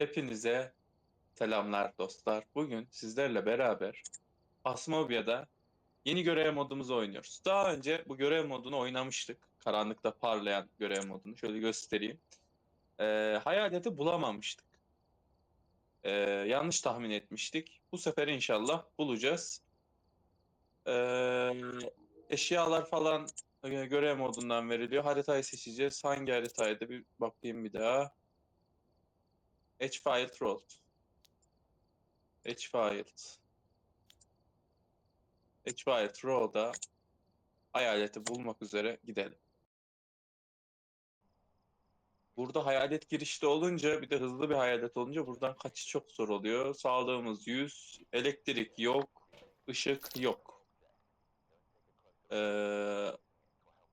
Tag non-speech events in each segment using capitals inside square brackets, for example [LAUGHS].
Hepinize selamlar dostlar. Bugün sizlerle beraber Asmobia'da yeni görev modumuzu oynuyoruz. Daha önce bu görev modunu oynamıştık. Karanlıkta parlayan görev modunu. Şöyle göstereyim. Ee, hayaleti bulamamıştık. Ee, yanlış tahmin etmiştik. Bu sefer inşallah bulacağız. Ee, eşyalar falan e, görev modundan veriliyor. Haritayı seçeceğiz. Hangi haritaydı bir bakayım bir daha. Edgefield Road. Edgefield. Edgefield Road'a hayaleti bulmak üzere gidelim. Burada hayalet girişte olunca bir de hızlı bir hayalet olunca buradan kaçış çok zor oluyor. Sağlığımız 100, elektrik yok, ışık yok. Ee,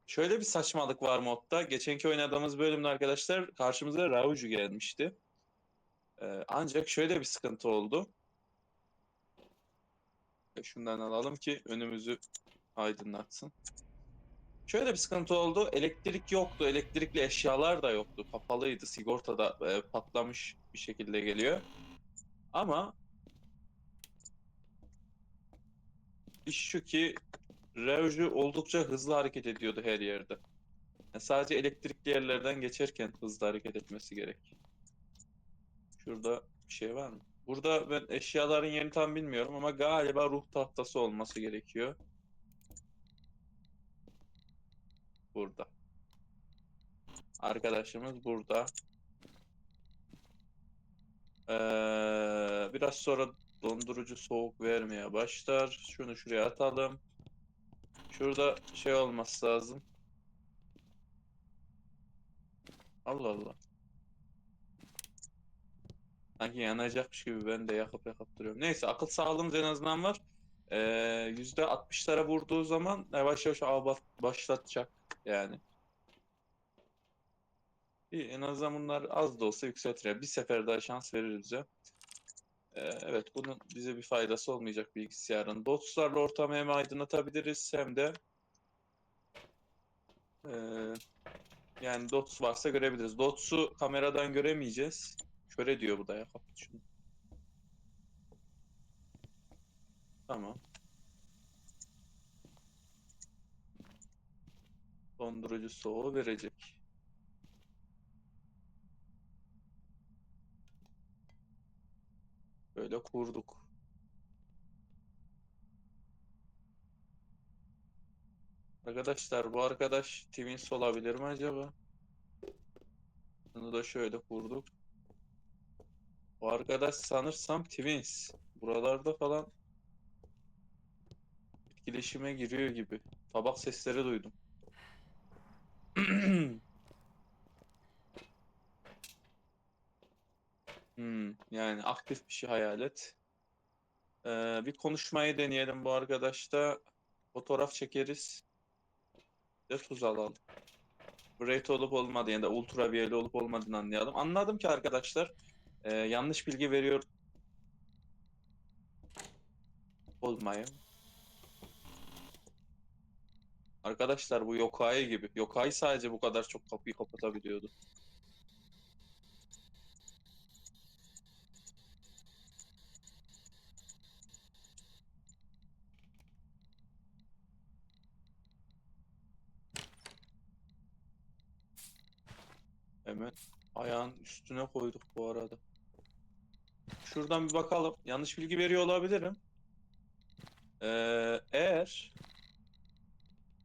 şöyle bir saçmalık var modda. Geçenki oynadığımız bölümde arkadaşlar karşımıza Rauju gelmişti. Ee, ancak şöyle bir sıkıntı oldu. E, Şundan alalım ki önümüzü aydınlatsın. Şöyle bir sıkıntı oldu. Elektrik yoktu. Elektrikli eşyalar da yoktu. Kapalıydı. Sigorta da e, patlamış bir şekilde geliyor. Ama iş şu ki Reuju oldukça hızlı hareket ediyordu her yerde. Yani sadece elektrikli yerlerden geçerken hızlı hareket etmesi gerek. Şurada bir şey var mı? Burada ben eşyaların yerini tam bilmiyorum ama galiba ruh tahtası olması gerekiyor. Burada. Arkadaşımız burada. Ee, biraz sonra dondurucu soğuk vermeye başlar. Şunu şuraya atalım. Şurada şey olması lazım. Allah Allah. Sanki yanacakmış gibi ben de yakıp yakıp duruyorum. Neyse akıl sağlığımız en azından var. Ee, yüzde 60'lara vurduğu zaman yavaş yavaş bas- başlatacak yani. İyi, en azından bunlar az da olsa yükseltir. Bir sefer daha şans verir bize. Ee, evet bunun bize bir faydası olmayacak bilgisayarın. Dots'larla ortamı hem aydınlatabiliriz hem de ee, yani dots varsa görebiliriz. Dots'u kameradan göremeyeceğiz. Şöyle diyor bu da ya. Kapat şunu. Tamam. Dondurucu soğuğu verecek. Böyle kurduk. Arkadaşlar bu arkadaş Twins olabilir mi acaba? Bunu da şöyle kurduk. Bu arkadaş sanırsam Twins. Buralarda falan etkileşime giriyor gibi. Tabak sesleri duydum. [CLEARS THROAT] Hmm, yani aktif bir şey hayal et. Ee, bir konuşmayı deneyelim bu arkadaşta. Fotoğraf çekeriz. Ve tuz alalım. Great olup olmadı ya da ultraviyeli olup olmadığını anlayalım. Anladım ki arkadaşlar e, yanlış bilgi veriyor olmayın. Arkadaşlar bu Yokai gibi. Yokai sadece bu kadar çok kapıyı kapatabiliyordu. Hemen ayağın üstüne koyduk bu arada. Şuradan bir bakalım. Yanlış bilgi veriyor olabilirim. Ee, eğer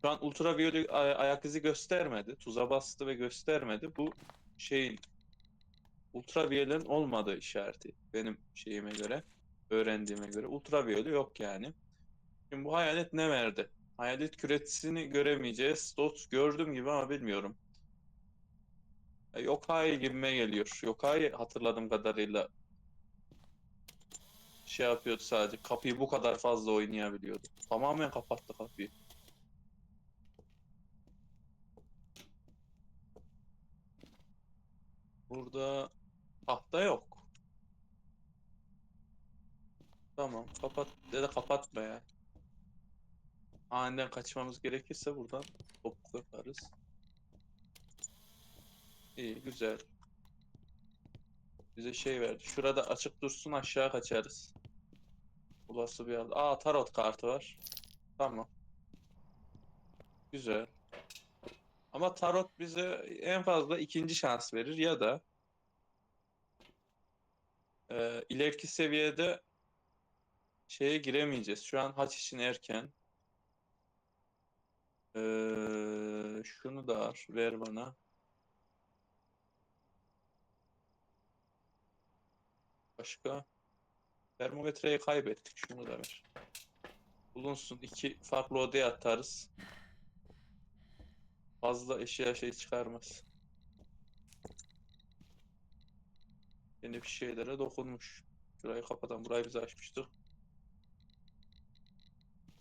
şu an ultraviyole ay- ayak izi göstermedi. Tuza bastı ve göstermedi. Bu şeyin ultraviyoletin olmadığı işareti. Benim şeyime göre, öğrendiğime göre. Ultraviyole yok yani. Şimdi bu hayalet ne verdi? Hayalet küretisini göremeyeceğiz. Dot gördüm gibi ama bilmiyorum. E, Yokai gibime geliyor. Yokai hatırladığım kadarıyla şey yapıyordu sadece. Kapıyı bu kadar fazla oynayabiliyordu. Tamamen kapattı kapıyı. Burada tahta yok. Tamam kapat ya da kapatma ya. Aniden kaçmamız gerekirse buradan topuk yaparız. İyi güzel. Bize şey verdi. Şurada açık dursun aşağı kaçarız. Olası bir anda. Aa tarot kartı var. Tamam. Güzel. Ama tarot bize en fazla ikinci şans verir ya da e, ileriki seviyede şeye giremeyeceğiz. Şu an haç için erken. Ee, şunu da ver bana. Başka? Termometreyi kaybettik. Şunu da ver. Bulunsun. iki farklı odaya atarız. Fazla eşya şey çıkarmaz. Yeni bir şeylere dokunmuş. Şurayı kapatalım. Burayı biz açmıştık.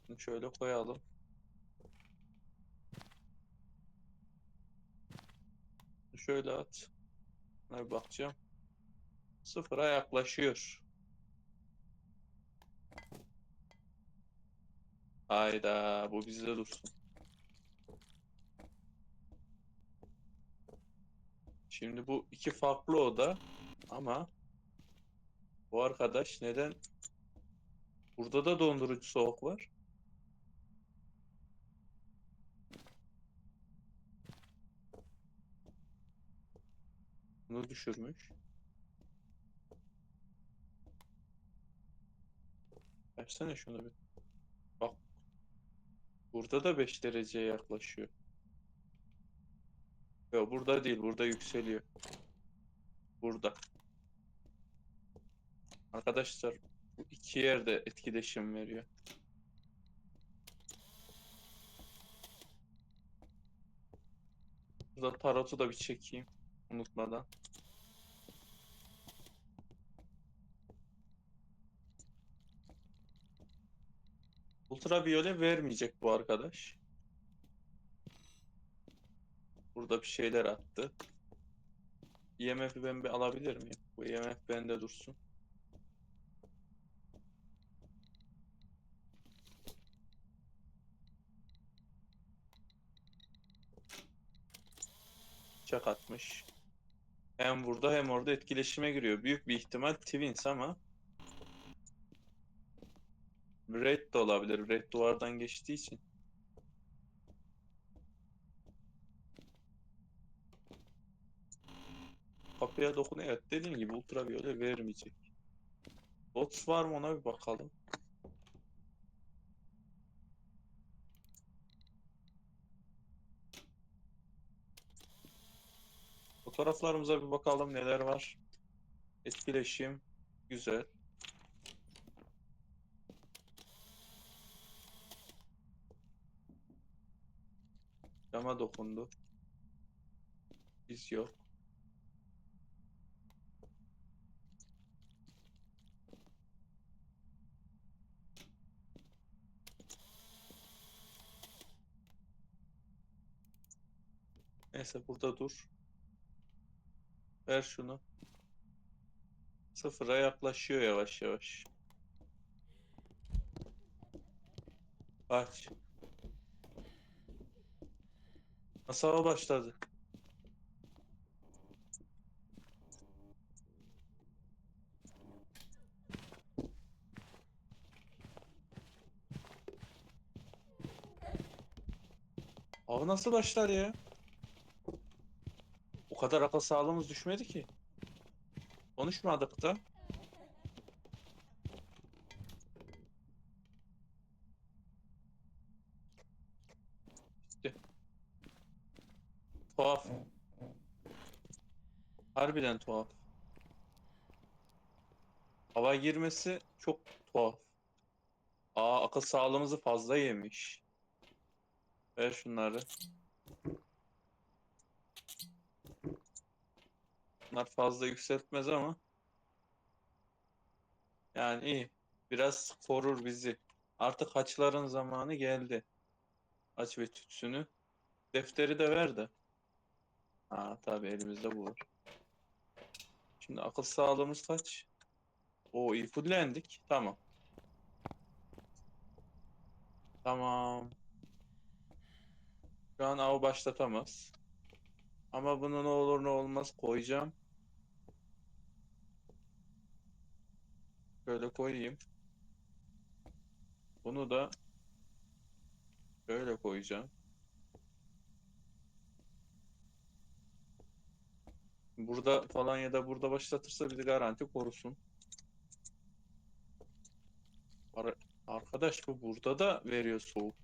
Bunu şöyle koyalım. Şöyle at. Bir bakacağım. Sıfıra yaklaşıyor. Hayda bu bizde dursun. Şimdi bu iki farklı oda ama bu arkadaş neden burada da dondurucu soğuk var? Bunu düşürmüş. Versene şunu bir. Bak. Burada da 5 dereceye yaklaşıyor. Yok burada değil. Burada yükseliyor. Burada. Arkadaşlar bu iki yerde etkileşim veriyor. Burada tarotu da bir çekeyim. Unutmadan. Ultraviyole vermeyecek bu arkadaş. Burada bir şeyler attı. IMF'i ben bir alabilir miyim? Bu IMF bende dursun. Çak atmış. Hem burada hem orada etkileşime giriyor. Büyük bir ihtimal Twins ama Red de olabilir. Red duvardan geçtiği için. Kapıya dokunuyor. Evet, dediğim gibi ultraviyole vermeyecek. Dots var mı ona bir bakalım. Fotoğraflarımıza bir bakalım neler var. Etkileşim. Güzel. Cama dokundu. Biz yok. Neyse burada dur. Ver şunu. Sıfıra yaklaşıyor yavaş yavaş. Aç. Masaya başladı. Abi nasıl başlar ya? O kadar akıl sağlığımız düşmedi ki. Konuşmadık da. İşte. Tuhaf. Harbiden tuhaf. Hava girmesi çok tuhaf. Aa akıl sağlığımızı fazla yemiş. Ver şunları. Bunlar fazla yükseltmez ama. Yani iyi. Biraz korur bizi. Artık haçların zamanı geldi. Haç ve tütsünü. Defteri de ver de. Ha tabii elimizde bu. Şimdi akıl sağlığımız kaç? O iyi fullendik. Tamam. Tamam. Şu an av başlatamaz. Ama bunu ne olur ne olmaz koyacağım. şöyle koyayım. Bunu da şöyle koyacağım. Burada falan ya da burada başlatırsa bizi garanti korusun. Ar- Arkadaş bu burada da veriyor soğuk.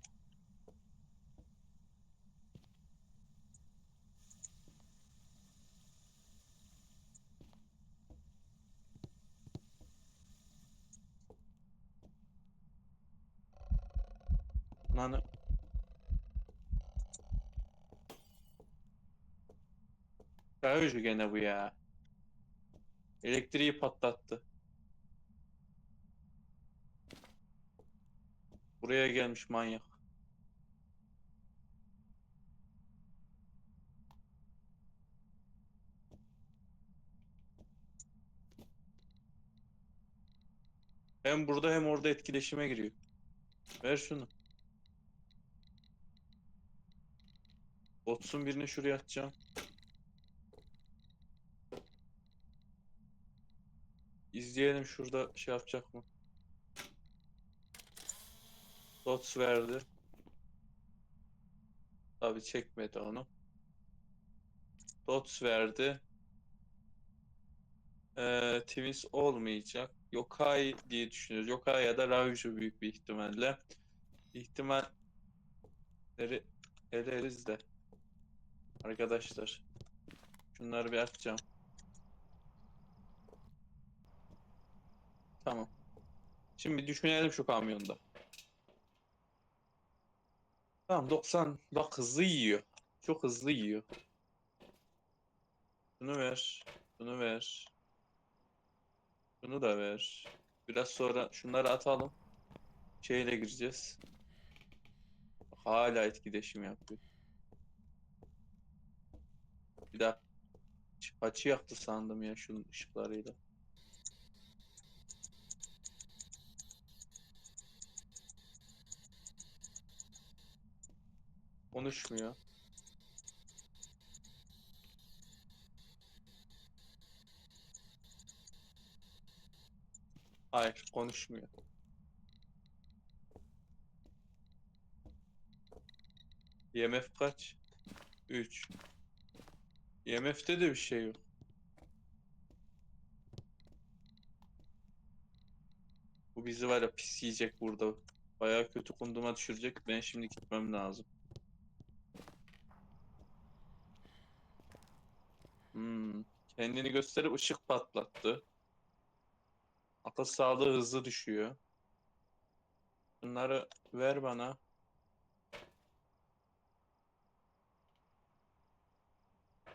Kayıcı gene bu ya. Elektriği patlattı. Buraya gelmiş manyak. Hem burada hem orada etkileşime giriyor. Ver şunu. Botsun birini şuraya atacağım. İzleyelim şurada şey yapacak mı? Dots verdi. Tabi çekmedi onu. Dots verdi. Ee, Twins olmayacak. Yokai diye düşünüyoruz. Yokai ya da Raichu büyük bir ihtimalle. İhtimalleri eleriz de. Arkadaşlar. Şunları bir atacağım. Tamam. Şimdi düşünelim şu kamyonda. Tamam 90 bak hızlı yiyor. Çok hızlı yiyor. Bunu ver. Bunu ver. Bunu da ver. Biraz sonra şunları atalım. Şeyle gireceğiz. Hala etkileşim yapıyor. Bir daha açı yaktı sandım ya şunun ışıklarıyla. Konuşmuyor. Hayır, konuşmuyor. IMF kaç? 3. IMF'te de bir şey yok. Bu bizi var ya pis yiyecek burada. Bayağı kötü kunduma düşürecek. Ben şimdi gitmem lazım. Hmm. Kendini gösterip ışık patlattı. Akıl sağlığı hızlı düşüyor. Bunları ver bana.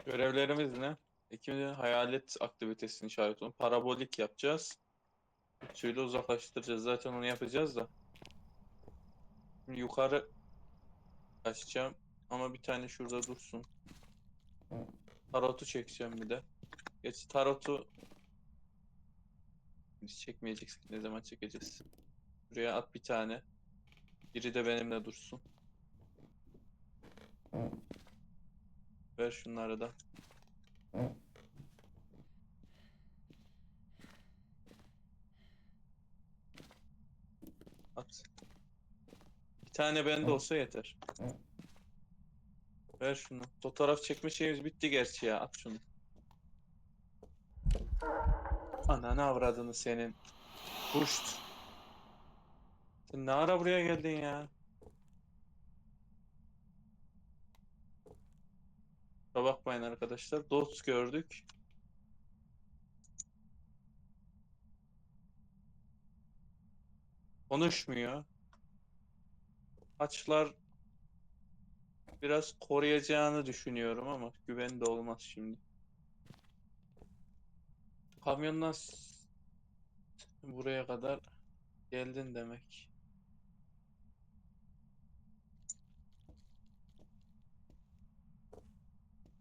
Görevlerimiz ne? İkimizin hayalet aktivitesini işaret olun. Parabolik yapacağız. Suyla uzaklaştıracağız. Zaten onu yapacağız da. Şimdi yukarı kaçacağım. Ama bir tane şurada dursun. Tarotu çekeceğim bir de. Geç tarotu biz çekmeyeceksek ne zaman çekeceğiz? Buraya at bir tane. Biri de benimle dursun. Ver şunları da. At. Bir tane bende olsa yeter. Ver şunu. Fotoğraf çekme şeyimiz bitti gerçi ya. At şunu. Ananı avradını senin. Puşt. Sen ne ara buraya geldin ya? Kusura bakmayın arkadaşlar. Dots gördük. Konuşmuyor. Açlar biraz koruyacağını düşünüyorum ama güven de olmaz şimdi. Kamyondan buraya kadar geldin demek.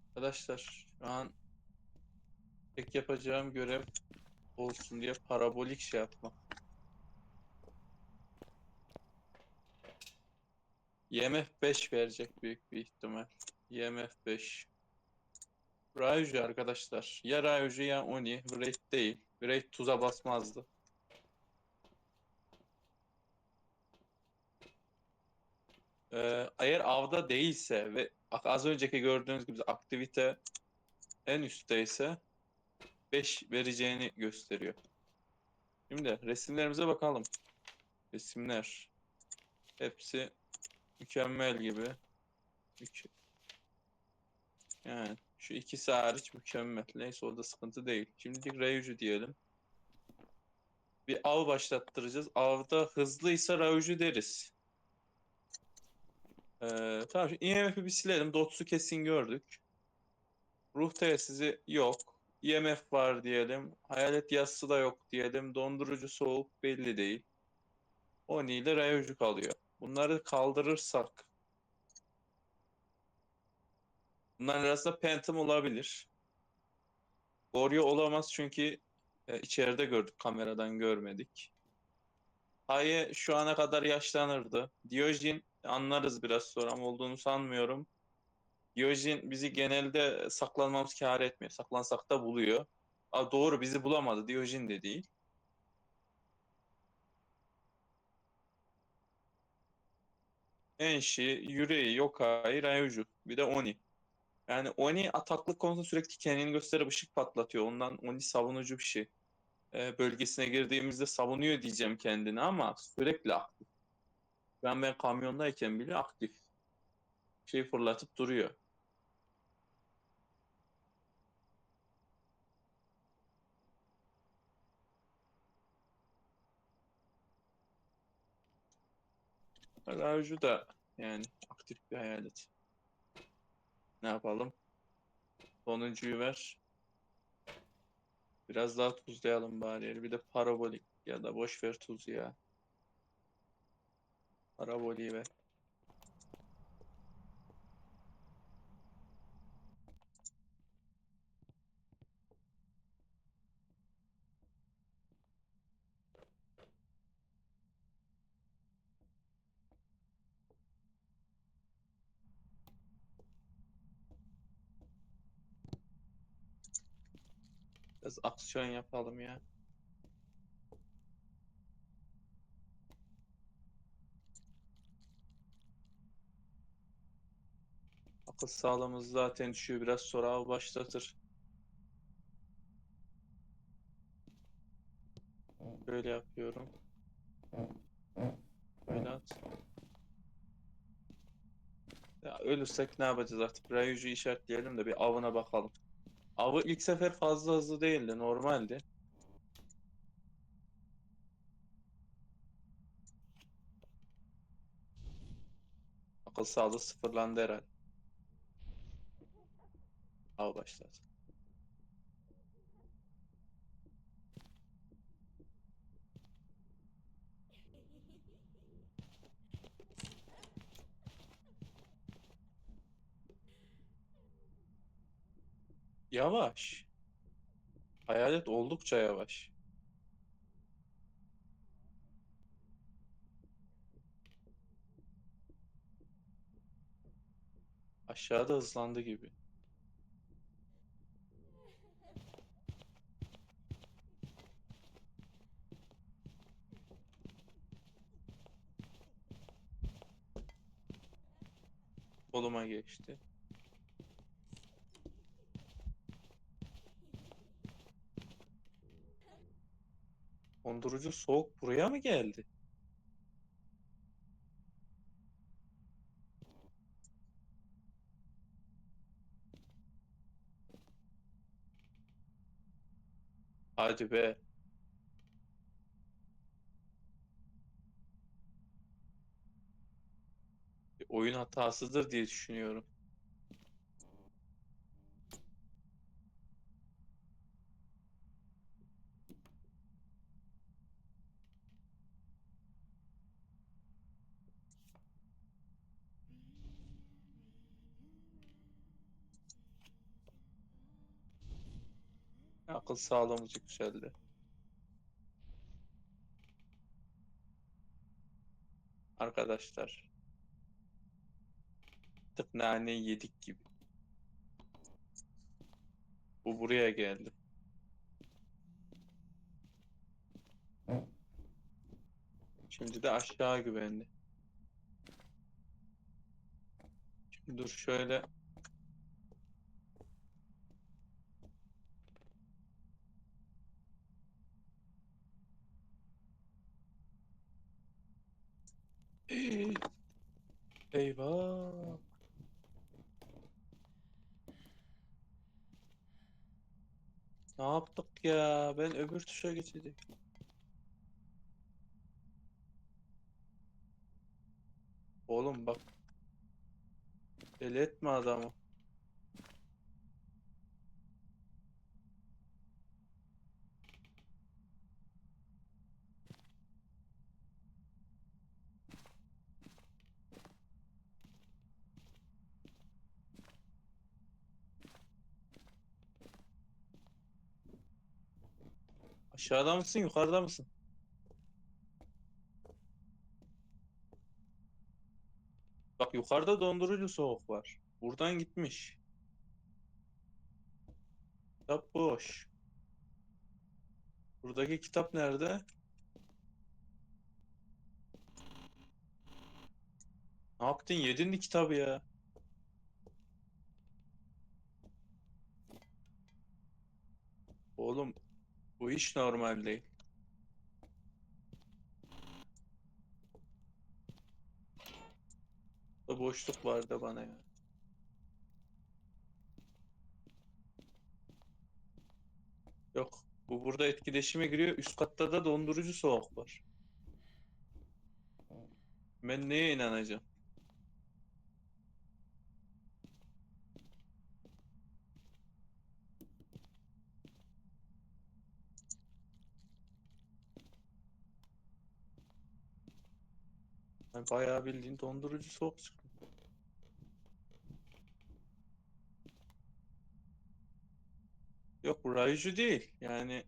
Arkadaşlar şu an tek yapacağım görev olsun diye parabolik şey yapmak. IMF 5 verecek büyük bir ihtimal. IMF 5. Raiju arkadaşlar. Ya Raiju ya Oni. Wraith değil. Wraith tuza basmazdı. Ee, eğer avda değilse ve az önceki gördüğünüz gibi aktivite en üstteyse 5 vereceğini gösteriyor. Şimdi resimlerimize bakalım. Resimler. Hepsi mükemmel gibi. Yani şu ikisi hariç mükemmel. Neyse o da sıkıntı değil. Şimdilik Rayuju diyelim. Bir av başlattıracağız. Avda hızlıysa Rayuju deriz. Ee, tamam şimdi IMF'i bir silelim. Dots'u kesin gördük. Ruh telsizi yok. IMF var diyelim. Hayalet yassı da yok diyelim. Dondurucu soğuk belli değil. Oni ile Rayuju kalıyor. Bunları kaldırırsak Bunların arasında Phantom olabilir. Goryo olamaz çünkü e, içeride gördük kameradan görmedik. Haye şu ana kadar yaşlanırdı. Diojin anlarız biraz sonra ama olduğunu sanmıyorum. Diojin bizi genelde saklanmamız kâr etmiyor. Saklansak da buluyor. Aa, doğru bizi bulamadı. Diojin de değil. Enshi, Yurei, Yokai, Ryuju. Bir de Oni. Yani Oni ataklık konusunda sürekli kendini gösterip ışık patlatıyor. Ondan Oni savunucu bir şey. Ee, bölgesine girdiğimizde savunuyor diyeceğim kendini ama sürekli aktif. Ben ben kamyondayken bile aktif. Şey fırlatıp duruyor. Raju da yani aktif bir hayalet. Ne yapalım? Sonuncuyu ver. Biraz daha tuzlayalım bari. Bir de parabolik ya da boş ver tuz ya. Paraboliği ver. Biraz aksiyon yapalım ya. Akıl sağlığımız zaten düşüyor. Biraz sonra av başlatır. Böyle yapıyorum. Böyle at. Ya ölürsek ne yapacağız artık? Rayuju işaretleyelim de bir avına bakalım. Avı ilk sefer fazla hızlı değildi. Normaldi. Akıl sağlığı sıfırlandı herhalde. Av başladı. Yavaş. Hayalet oldukça yavaş. Aşağıda hızlandı gibi. Koluma geçti. Dondurucu soğuk buraya mı geldi? Hadi be. Oyun hatasıdır diye düşünüyorum. Akıl sağlığımız yükseldi. Arkadaşlar. Tık naneyi yedik gibi. Bu buraya geldi. Şimdi de aşağı güvenli. Dur şöyle. Eyvah. Ne yaptık ya? Ben öbür tuşa geçeyim. Oğlum bak. Deli etme adamı. Aşağıda mısın, yukarıda mısın? Bak yukarıda dondurucu soğuk var. Buradan gitmiş. Kitap boş. Buradaki kitap nerede? Ne yaptın? Yedin mi kitabı ya? Oğlum bu iş normal değil. Da boşluk vardı bana ya. Yok. Bu burada etkileşime giriyor. Üst katta da dondurucu soğuk var. Ben neye inanacağım? Ben bayağı bildiğin dondurucu soğuk çıktı. Yok bu raycı değil. Yani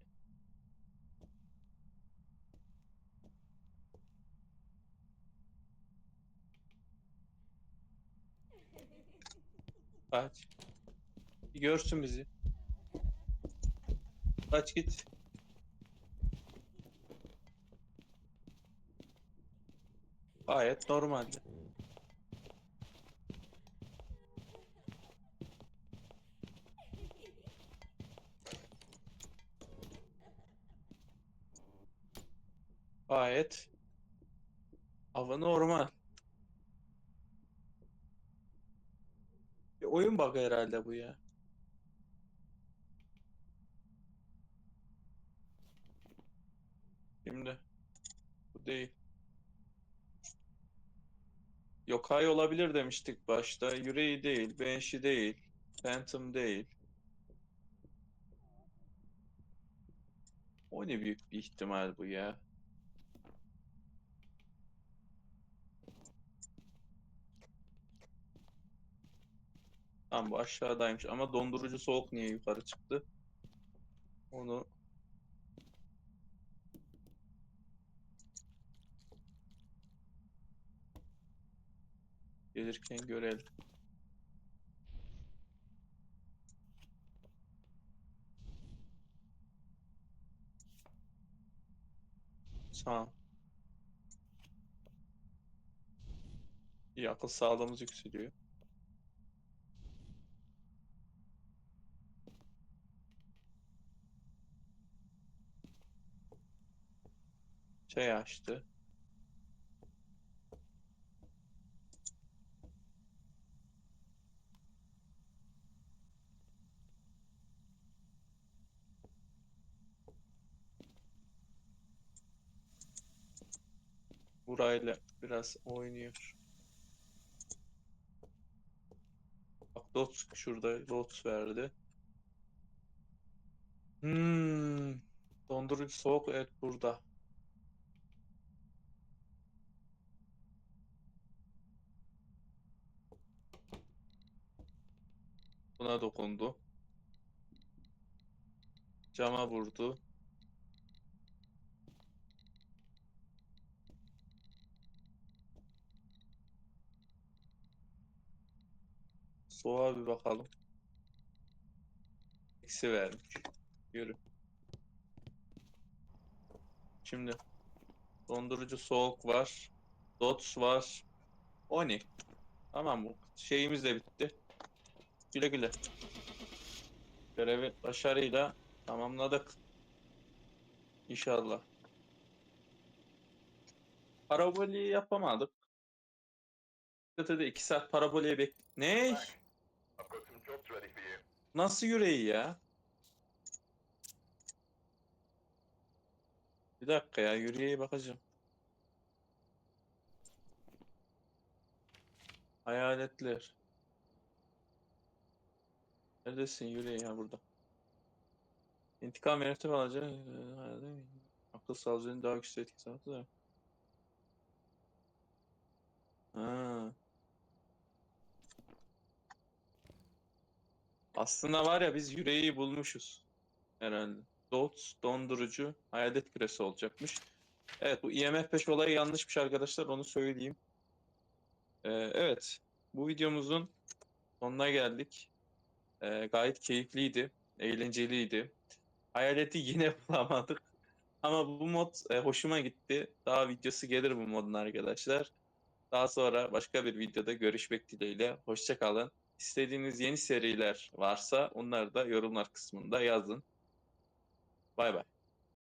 kaç. Bir görsün bizi. Kaç git. Gayet normaldi. Gayet hava normal. Bir oyun bug'ı herhalde bu ya. Şimdi bu değil. Yokai olabilir demiştik başta. Yüreği değil, Banshee değil, Phantom değil. O ne büyük bir ihtimal bu ya. Tamam bu aşağıdaymış ama dondurucu soğuk niye yukarı çıktı? Onu gelirken görelim. Sağ. İyi akıl sağlığımız yükseliyor. Şey açtı. Burayla biraz oynuyor. Bak Dots şurada Dots verdi. Hmm. Dondurucu soğuk evet burada. Buna dokundu. Cama vurdu. Soğuğa bir bakalım. Eksi vermiş. Yürü. Şimdi dondurucu soğuk var. Dots var. Oni. Tamam bu. şeyimiz de bitti. Güle güle. Görevi başarıyla tamamladık. İnşallah. Paraboli yapamadık. Ötede 2 saat paraboliye bek... Ne? I've Nasıl yüreği ya? Bir dakika ya yüreğe bakacağım. Hayaletler. Neredesin yüreği ya burada? İntikam yönetim alacak. Akıl sağlığının daha güçlü etkisi altı da. Ha. Aslında var ya biz yüreği bulmuşuz. Herhalde. Dots, dondurucu, hayalet küresi olacakmış. Evet bu IMF 5 olayı yanlışmış arkadaşlar onu söyleyeyim. Ee, evet bu videomuzun sonuna geldik. Ee, gayet keyifliydi, eğlenceliydi. Hayaleti yine [LAUGHS] bulamadık. Ama bu mod e, hoşuma gitti. Daha videosu gelir bu modun arkadaşlar. Daha sonra başka bir videoda görüşmek dileğiyle. Hoşça kalın. İstediğiniz yeni seriler varsa onları da yorumlar kısmında yazın. Bay bay.